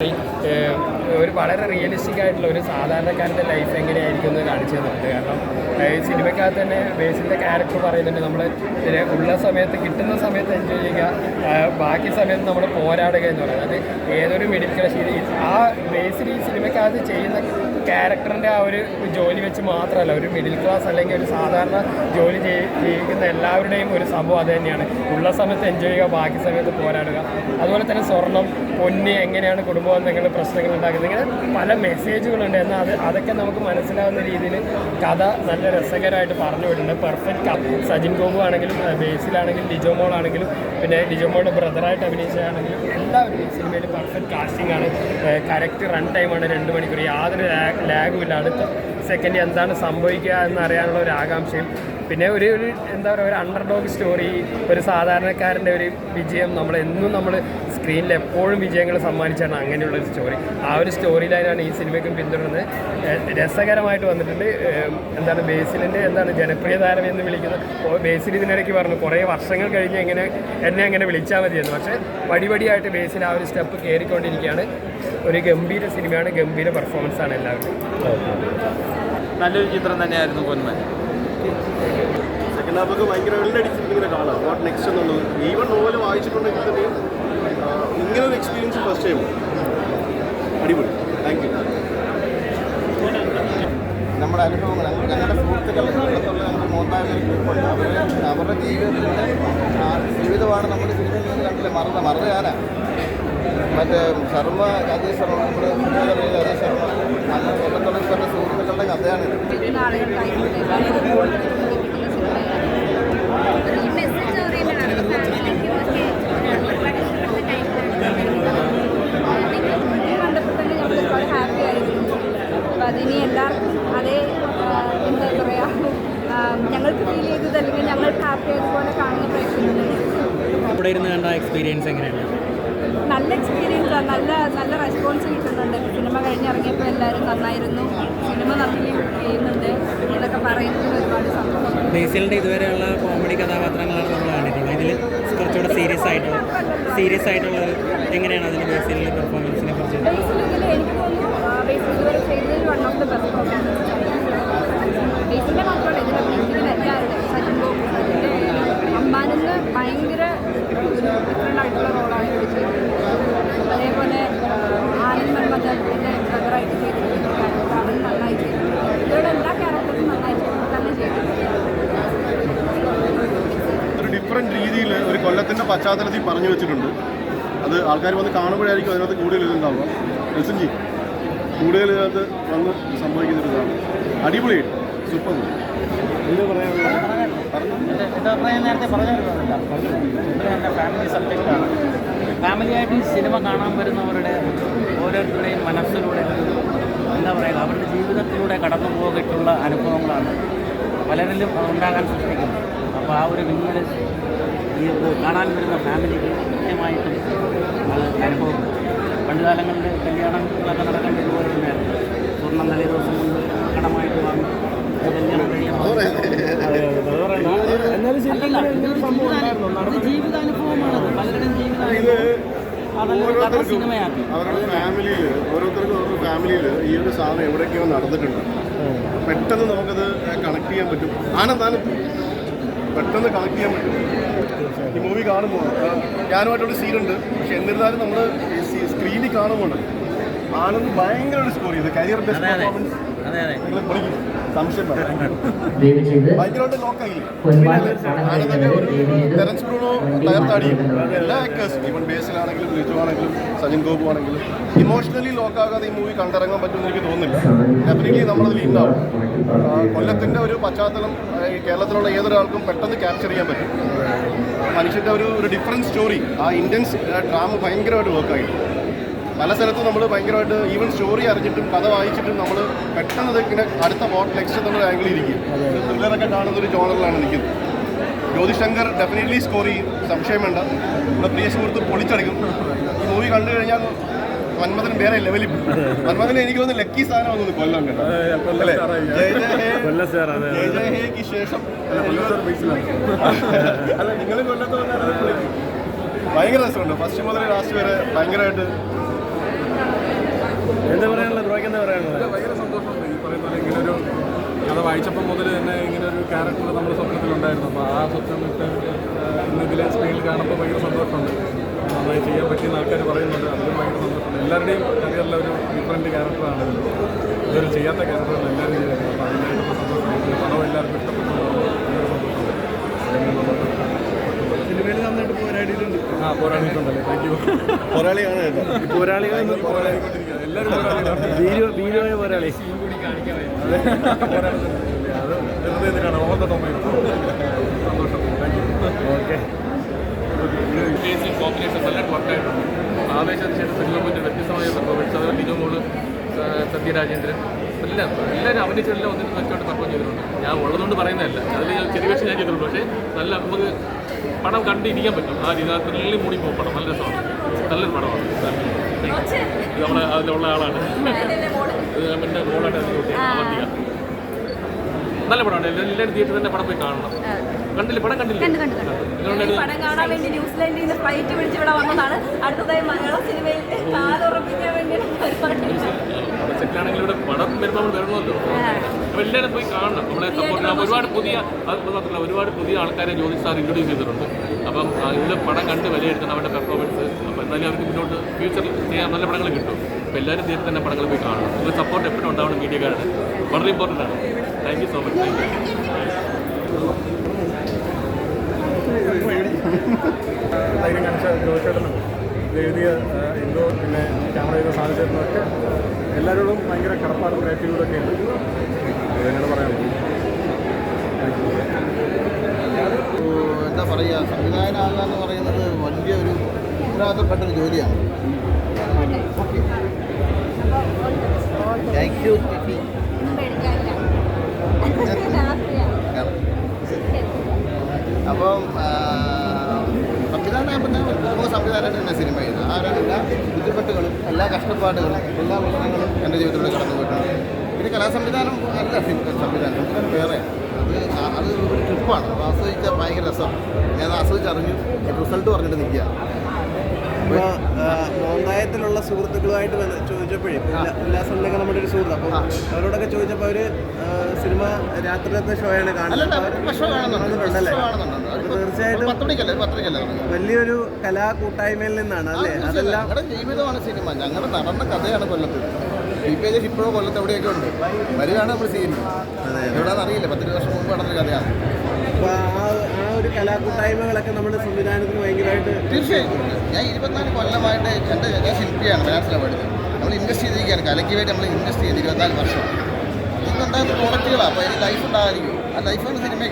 É, ഒരു വളരെ റിയലിസ്റ്റിക് ആയിട്ടുള്ള ഒരു സാധാരണക്കാരന്റെ ലൈഫ് എങ്ങനെയായിരിക്കും എന്ന് കാണിച്ചു തന്നിട്ടുണ്ട്. കാരണം സിനിമയ്ക്കകത്ത് തന്നെ ബേസിന്റെ ക്യാരക്ടർ പറയുന്നുണ്ട് നമ്മൾ ഉള്ള സമയത്ത് കിട്ടുന്ന സമയത്ത് എൻജോയ് ചെയ്യുക ബാക്കി സമയത്ത് നമ്മൾ പോരാടുക എന്ന് പറയുന്നത്. അത് ഏതൊരു മിഡിൽ ക്ലാസ് ആ ബേസിൽ ഈ സിനിമയ്ക്കകത്ത് ചെയ്യുന്ന ക്യാരക്ടറിന്റെ ആ ഒരു ജോലി വെച്ച് മാത്രമല്ല ഒരു മിഡിൽ ക്ലാസ് അല്ലെങ്കിൽ ഒരു സാധാരണ ജോലി ജീവിക്കുന്ന എല്ലാവരുടെയും ഒരു സംഭവം അത് തന്നെയാണ്. ഉള്ള സമയത്ത് എൻജോയ് ചെയ്യുക ബാക്കി സമയത്ത് പോരാടുക. അതുപോലെ തന്നെ സ്വർണം പൊന്ന് എങ്ങനെയാണ് കുടുംബബന്ധങ്ങൾ പ്രശ്നങ്ങൾ ഉണ്ടാക്കുന്നത് ഇങ്ങനെ പല മെസ്സേജുകളുണ്ട് എന്നാൽ അത് അതൊക്കെ നമുക്ക് മനസ്സിലാവുന്ന രീതിയിൽ കഥ നല്ല രസകരമായിട്ട് പറഞ്ഞു വിടുന്നുണ്ട്. പെർഫെക്റ്റ് സജിൻ ഗോപു ആണെങ്കിലും ബേസിലാണെങ്കിലും ലിജോ മോൾ ആണെങ്കിലും പിന്നെ ലിജോമോളുടെ ബ്രദറായിട്ട് അഭിനയിച്ചതാണെങ്കിലും എല്ലാവരും ഈ സിനിമയിൽ പെർഫെക്റ്റ് കാസ്റ്റിംഗ് ആണ്. കറക്റ്റ് റൺ ടൈമാണ് രണ്ട് മണിക്കൂർ. യാതൊരു ലാഗും ഇല്ല. അടുത്ത സെക്കൻഡ് എന്താണ് സംഭവിക്കുക എന്നറിയാനുള്ള ഒരു ആകാംക്ഷയും. പിന്നെ ഒരു ഒരു എന്താ പറയുക ഒരു അണ്ടർ ഡോഗ് സ്റ്റോറി ഒരു സാധാരണക്കാരന്റെ ഒരു വിജയം. നമ്മൾ എന്നും നമ്മൾ സ്ക്രീനിൽ എപ്പോഴും വിജയങ്ങൾ സമ്മാനിച്ചാണ് അങ്ങനെയുള്ള ഒരു സ്റ്റോറി ആ ഒരു സ്റ്റോറി ലൈനാണ് ഈ സിനിമയ്ക്കും പിന്തുടരുന്നത്. രസകരമായിട്ട് വന്നിട്ടുണ്ട്. എന്താണ് ബേസിലിന്റെ എന്താണ് ജനപ്രിയ താരം എന്ന് വിളിക്കുന്നത് ഓ, ബേസിൽ ഇതിനിടയ്ക്ക് പറഞ്ഞു കുറേ വർഷങ്ങൾ കഴിഞ്ഞ് എങ്ങനെ എന്നെ അങ്ങനെ വിളിച്ചാൽ മതിയെന്ന്. പക്ഷേ പടിപടിയായിട്ട് ബേസിൽ ആ ഒരു സ്റ്റെപ്പ് കയറിക്കൊണ്ടിരിക്കുകയാണ്. ഒരു ഗംഭീര സിനിമയാണ് ഗംഭീര പെർഫോമൻസ് ആണ് എല്ലാവരും. നല്ലൊരു ചിത്രം തന്നെയായിരുന്നു പൊന്മൻ. സെക്കൻഡ് ഹാഫൊക്കെ ഭയങ്കര വെള്ളടിച്ചിരിക്കുന്ന കാണാം വാട്ട് നെക്സ്റ്റ് എന്നുള്ളത്? ഈവൻ നോവൽ വായിച്ചിട്ടുണ്ടെങ്കിൽ തന്നെയും ഇങ്ങനെ ഒരു എക്സ്പീരിയൻസ് ഫസ്റ്റ് ടൈം അടിപൊളി. താങ്ക് യു നമ്മുടെ അനുഭവങ്ങൾ ഞങ്ങളുടെ സുഹൃത്തുക്കൾ ലോകത്തുള്ള ഞങ്ങളുടെ മോന്തായ ഗ്രൂപ്പുണ്ട് അവർ അവരുടെ ജീവിതത്തിന്റെ ആ ജീവിതമാണ് നമ്മുടെ സിനിമയിൽ നിന്ന് കണ്ടില്ല. മറന്ന മറന്ന ആരാ മറ്റേ ശർമ്മ രാജേഷ് ശർമ്മ നമ്മുടെ രാജേഷ് ശർമ്മ. അങ്ങനെ കൊല്ലത്തുള്ള സുഹൃത്തുക്കളുടെ സുഹൃത്തുക്കളുടെ കഥയാണിത് ഇത്രയും നാളുകളായിട്ട് വളരെ കൂടുതൽ ചിന്തിപ്പിക്കുന്ന സിനിമയാണ് ഒരു മെസ്സേജ് ഓറിയന്റഡ് ആണ് ഫാമിലിക്കും ഒക്കെ ഒരുപാട് ഇഷ്ടപ്പെട്ട ടൈപ്പിലാണ് നിങ്ങൾ കണ്ടപ്പോൾ തന്നെ ഞങ്ങൾ ഒരുപാട് ഹാപ്പി ആയിരുന്നു അപ്പോൾ അതിനി എല്ലാവർക്കും അതേ എന്താ പറയുക ഞങ്ങൾക്ക് ഫീൽ ചെയ്തത് അല്ലെങ്കിൽ ഞങ്ങൾക്ക് ഹാപ്പി ആയതുപോലെ കാണുന്ന പ്രേക്ഷകരുണ്ട് എക്സ്പീരിയൻസ് എങ്ങനെയാണ്? നല്ല എക്സ്പീരിയൻസ് ആണ് നല്ല നല്ല റെസ്പോൺസ് കിട്ടുന്നുണ്ട്. സിനിമ കഴിഞ്ഞിറങ്ങിയപ്പോൾ എല്ലാവരും നന്നായിരുന്നു. സിനിമ നന്നായി ചെയ്യുന്നുണ്ട്. എന്നൊക്കെ പറയുന്നത് ഒരുപാട് സന്തോഷം. ബേസിലിന്റെ ഇതുവരെയുള്ള കോമഡി കഥാപാത്രങ്ങളാണ് നമ്മൾ കണ്ടിട്ടുള്ളത്. ഇതിൽ കുറച്ചുകൂടെ സീരിയസ് ആയിട്ടുള്ള സീരിയസ് ആയിട്ടുള്ള എങ്ങനെയാണ് അതിന്റെ ബേസിലിന്റെ പെർഫോമൻസിനെ കുറിച്ച്? ബേസിൽ എനിക്ക് തോന്നുന്നു ബേസിൽ ഇതുവരെ ചെയ്തതിൽ one of the best performance ബേസിന്റെ മാത്രമല്ല ഇതിൽ അഭിനയിക്കുന്ന എല്ലാവരുടെയും സച്ചിൻ ഗോപു സച്ചിന്റെ അമ്മാനെന്ന് ഭയങ്കര ഡിഫറെന്റ് ആയിട്ടുള്ള റോളാണ് ഇവിടെ ചെയ്തിട്ടുള്ളത് അതേപോലെ ആനന്ദ് മന്മഥന്റെ ബ്രദറായിട്ട് ചെയ്തിരിക്കുന്ന ക്യാരക്ടർ അവൻ നന്നായി ചെയ്തിട്ടുണ്ട് ഇവരുടെ എല്ലാ ക്യാരക്ടേഴ്സും നന്നായി ചെയ്തിട്ട് തന്നെ ചെയ്തിട്ടുണ്ട് ഒരു ഡിഫറെന്റ് രീതിയിൽ ഒരു കൊല്ലത്തിന്റെ പശ്ചാത്തലത്തിൽ പറഞ്ഞു വെച്ചിട്ടുണ്ട്. അത് ആൾക്കാർ വന്ന് കാണുമ്പോഴായിരിക്കും അതിനകത്ത് കൂടുതൽ ഇതുണ്ടാവുക. രസഞ്ചി കൂടുതൽ ഇതിനകത്ത് വന്ന് സംഭവിക്കുന്നൊരിതാണ്. അടിപൊളി സൂപ്പർ എന്താ നേരത്തെ ഫാമിലി സബ്ജക്റ്റാണ് ഫാമിലിയായിട്ട് ഈ സിനിമ കാണാൻ വരുന്നവരുടെ ഓരോരുത്തരുടെയും മനസ്സിലൂടെ എന്താ പറയുക അവരുടെ ജീവിതത്തിലൂടെ കടന്നു പോകിട്ടുള്ള അനുഭവങ്ങളാണ് പലരിലും ഉണ്ടാകാൻ സൃഷ്ടിക്കുന്നത്. അപ്പോൾ ആ ഒരു വിങ്ങൽ ഈ കാണാൻ വരുന്ന ഫാമിലിക്ക് കൃത്യമായിട്ടും അത് അനുഭവപ്പെടും പണ്ട് കാലങ്ങളിൽ കല്യാണങ്ങളൊക്കെ നടക്കേണ്ട ഇതുപോലെ തന്നെയായിരുന്നു. സ്വർണം തലേ ദിവസം കൊണ്ട് കടമായിട്ട് വാങ്ങി കല്യാണം ജീവിതാനുഭവമാണ്. പലരുടെയും ജീവിതാനുഭവം. അവരുടെ ഫാമിലിയിൽ ഓരോരുത്തർക്കും ഓരോ ഫാമിലിയിൽ ഈ ഒരു സാധനം എവിടെയൊക്കെയോ നടന്നിട്ടുണ്ട്. പെട്ടെന്ന് നമുക്കത് കണക്ട് ചെയ്യാൻ പറ്റും. ആനന്ദാനും പെട്ടെന്ന് കണക്ട് ചെയ്യാൻ പറ്റും. ഈ മൂവി കാണുമ്പോൾ ഞാനുമായിട്ടൊരു സീനുണ്ട് പക്ഷെ എന്നിരുന്നാലും നമ്മൾ സ്ക്രീനിൽ കാണുമ്പോൾ ആനന്ദ് ഭയങ്കര ഒരു സ്കോർ ചെയ്ത്. Career best performance Terence Bruno തകർത്താടിയും എല്ലാ ആക്ടേഴ്സും ഈവൻ ബേസിലാണെങ്കിലും ലിജു ആണെങ്കിലും സജിൻ ഗോപു ആണെങ്കിലും ഇമോഷണലി ലോക്കാകാതെ ഈ മൂവി കണ്ടിറങ്ങാൻ പറ്റുമെന്ന് എനിക്ക് തോന്നുന്നില്ല. ഡെഫിനറ്റ്ലി നമ്മളതിൽ ഉണ്ടാവും കൊല്ലത്തിന്റെ കൊല്ലത്തിന്റെ ഒരു പശ്ചാത്തലം കേരളത്തിലുള്ള ഏതൊരാൾക്കും പെട്ടെന്ന് ക്യാപ്ചർ ചെയ്യാൻ പറ്റും. മനുഷ്യന്റെ ഒരു ഒരു ഡിഫറന്റ് സ്റ്റോറി ആ ഇന്ത്യൻസ് ഡ്രാമ ഭയങ്കരമായിട്ട് വർക്കായി പല സ്ഥലത്തും നമ്മൾ ഭയങ്കരമായിട്ട് ഈവൻ സ്റ്റോറി അറിഞ്ഞിട്ടും കഥ വായിച്ചിട്ടും നമ്മൾ പെട്ടെന്ന് ഇങ്ങനെ അടുത്ത ബോട്ട് നെക്സ്റ്റ് എന്നുള്ള ആംഗിളിൽ ഇരിക്കും. ത്രില്ലറൊക്കെ കാണുന്ന ഒരു ജോണറിലാണ് നിൽക്കുന്നത് ജ്യോതിശങ്കർ ഡെഫിനറ്റ്ലി സ്കോർ ചെയ്യും. സംശയം വേണ്ട. നമ്മുടെ പ്രിയ സുഹൃത്ത് പൊളിച്ചടിക്കും ഈ മൂവി കണ്ടു കഴിഞ്ഞാൽ മന്മഥൻ വേറെ ലെവലിൽ പോകും. മന്മഥന് എനിക്ക് തോന്നുന്നു ലക്കി സ്ഥാനം വന്നു കൊല്ലം ശേഷം. ഭയങ്കര രസമുണ്ട്. ഫസ്റ്റ് മുതൽ ലാസ്റ്റ് വരെ ഭയങ്കരമായിട്ട് എന്താ പറയാനുള്ളത്? ബ്രോയ്ക്ക് എന്താ പറയാനുള്ളത്? ഭയങ്കര സന്തോഷമുണ്ട്. ഈ പറയുന്ന പോലെ ഇങ്ങനെ ഒരു കഥ വായിച്ചപ്പോൾ മുതൽ തന്നെ ഇങ്ങനെ ഒരു ക്യാരക്ടർ നമ്മുടെ സ്വപ്നത്തിലുണ്ടായിരുന്നു അപ്പോൾ ആ സ്വപ്നം ഇന്ന് ഇതിലെ സ്ക്രീനിൽ കാണുമ്പോൾ ഭയങ്കര സന്തോഷമുണ്ട്. നന്നായി ചെയ്യാൻ പറ്റിയെന്ന് ആൾക്കാർ പറയുന്നുണ്ട്. അതിലും ഭയങ്കര സന്തോഷമുണ്ട്. എല്ലാവരുടെയും കരിയറിലെ ഒരു ഡിഫറെന്റ് ക്യാരക്ടറാണ് ഇതൊരു ചെയ്യാത്ത ക്യാരക്ടറാണ് എല്ലാവരും ചെയ്യുന്നത് അപ്പോൾ അതിനായിട്ട് സന്തോഷമുണ്ട്. പടം എല്ലാവർക്കും ഇഷ്ടപ്പെട്ടു. സിനിമയിൽ നന്നായിട്ട് പോരാടിയിട്ടുണ്ട്. ആ പോരാടിയിട്ടുണ്ടല്ലേ താങ്ക് യു പോരാളിയാണ് പോരാളികൾ പോരാളിക്കൊണ്ടിരിക്കുന്നത് വീരമായ പോരാളി ഓക്കെ കോമ്പിനേഷൻ വർക്കായിട്ടുണ്ട് ആവേശത്തിന് ശേഷം വ്യത്യസ്തമായ പെർഫോമൻസ് അതുപോലെ സത്യരാജേന്ദ്രൻ എല്ലാം എല്ലാവരും അഭിനയിച്ചെല്ലാം ഒന്നിനും മെച്ചമായിട്ട് പെർഫോം ചെയ്തിട്ടുണ്ട്. ഞാൻ ഉള്ളതുകൊണ്ട് പറയുന്നതല്ല. അതിൽ ഞാൻ ചെറിയ വേഷം ഞാൻ ചെയ്തിട്ടുണ്ട്. പക്ഷേ നല്ല നമുക്ക് പടം കണ്ടിരിക്കാൻ പറ്റും. ആ രീതി ആ ത്രില്ലിൽ മൂടി പോകും പടം. നല്ല രസമാണ് നല്ലൊരു പടമാണ്. ഇത് നമ്മളെ അതിലുള്ള ആളാണ്. എന്റെ മോളായിട്ട് അവന്തിക നല്ല പടമാണ്. എല്ലാവരും തിയേറ്ററിൽ തന്നെ പടം പോയി കാണണം. കണ്ടില്ല? പടം കണ്ടില്ല? പടം കാണാൻ വേണ്ടി ന്യൂസിലാൻഡിൽ നിന്ന് ഫ്ലൈറ്റ് പിടിച്ച് ഇവിടെ വന്നതാണ്. അടുത്തതായി മലയാള സിനിമയിൽ കാലുറപ്പിക്കാൻ വേണ്ടിയുള്ള പരിപാടി അവിടെ സെറ്റിലാണെങ്കിൽ ഇവിടെ പടം വരുമ്പോൾ നമ്മൾ വരണമല്ലോ അപ്പോൾ എല്ലാവരും പോയി കാണണം. നമ്മളെ സപ്പോർട്ട് ഒരുപാട് പുതിയ അത് മാത്രമല്ല ഒരുപാട് പുതിയ ആൾക്കാരെ ജ്യോതിഷ് സാർ ഇൻട്രൊഡ്യൂസ് ചെയ്തിട്ടുണ്ട്. അപ്പം ഇവിടെ പടം കണ്ട് വിലയിരുത്തണം അവരുടെ പെർഫോമൻസ് അപ്പോൾ എന്നാലും അവർക്ക് മുന്നോട്ട് ഫ്യൂച്ചറിൽ ചെയ്യാൻ നല്ല പടങ്ങൾ കിട്ടും. അപ്പോൾ എല്ലാവരും തന്നെ പടങ്ങൾ പോയി കാണണം. ഒരു സപ്പോർട്ട് എപ്പോഴും ഉണ്ടാവണം മീഡിയക്കാരുടെ. വളരെ ഇമ്പോർട്ടന്റ് ആണ്. Thank you so much thank you ധൈര്യം കാണിച്ച ജോലിച്ചേട്ടനും ഇത് എഴുതിയ ആ, എന്തോ പിന്നെ ക്യാമറ ചെയ്ത സാഹചര്യത്തിലൊക്കെ എല്ലാവരോടും ഭയങ്കര കടപ്പാട് ഗ്രാറ്റിറ്റ്യൂഡൊക്കെ ഉണ്ട് ഇതെങ്ങനെ പറയാൻ എന്താ പറയുക സംവിധായകനാകുക എന്ന് പറയുന്നത് വലിയ ഒരു ഉത്തരവാദിത്തപ്പെട്ട ഒരു ജോലിയാണ്. താങ്ക് യു അപ്പം സംവിധാനമായിട്ട് തന്നെ സിനിമ ചെയ്യുന്നത്? ആരും എല്ലാ ബുദ്ധിമുട്ടുകളും എല്ലാ കഷ്ടപ്പാടുകളും എല്ലാ പ്രശ്നങ്ങളും എന്റെ ജീവിതത്തിലൂടെ കടന്നു പോയിട്ടുണ്ട് പിന്നെ കലാസംവിധാനം അല്ല സംവിധാനം. സംവിധാനം വേറെ. അത് അത് ഒരു ട്രിപ്പാണ് ആസ്വദിച്ചാൽ ഭയങ്കര രസമാണ് ഞാൻ ആസ്വദിച്ചറിഞ്ഞു. റിസൾട്ട് പറഞ്ഞിട്ട് നിൽക്കുക. ഇപ്പോൾ മോന്തായത്തിലുള്ള സുഹൃത്തുക്കളുമായിട്ട് ചോദിച്ചപ്പോഴേ ഉല്ല- ഉല്ലാസമുണ്ടെങ്കിൽ നമ്മുടെ ഒരു സുഹൃത്ത് അപ്പോൾ അവരോടൊക്കെ ചോദിച്ചപ്പോൾ അവർ സിനിമ രാത്രിയിലത്തെ ഷോയാണ് കാണുന്നത്. അപ്പോൾ തീർച്ചയായിട്ടും വലിയൊരു കലാ കൂട്ടായ്മയിൽ നിന്നാണ് അല്ലേ? അതെല്ലാം ജീവിതമാണ് സിനിമ. ഞങ്ങളുടെ നടന്ന കഥയാണ് കൊല്ലത്ത്. എച്ച് ഇപ്പോഴും കൊല്ലത്ത് എവിടെയൊക്കെ ഉണ്ട്. വരികയാണ് നമ്മൾ ചെയ്യുന്നത് എവിടെയാണെന്ന് അറിയില്ല. പത്തിരുപത് വർഷം മുമ്പ് നടന്നൊരു കഥയാണ്. അപ്പോൾ ഒരു കലാകൂട്ടായ്മകളൊക്കെ നമ്മുടെ സംവിധാനത്തിന് ഭയങ്കരമായിട്ട് തീർച്ചയായും ഞാൻ ഇരുപത്തിനാല് കൊല്ലമായിട്ട് എന്റെ ഞാൻ ശില്പിയാണ് മലയാളത്തിലെ പഠിച്ചത്. നമ്മൾ ഇൻവെസ്റ്റ് ചെയ്തിരിക്കുകയാണ്. കലയ്ക്ക് വേണ്ടി നമ്മൾ ഇൻവെസ്റ്റ് ചെയ്ത് ഇരുപത്തിനാല് വർഷം. ഇന്നുണ്ടാകുന്ന പ്രോഡക്റ്റുകളാണ് അപ്പോൾ അതിന് ലൈഫ് ഉണ്ടാകാതിരിക്കും ആ ലൈഫാണ് സിനിമയെ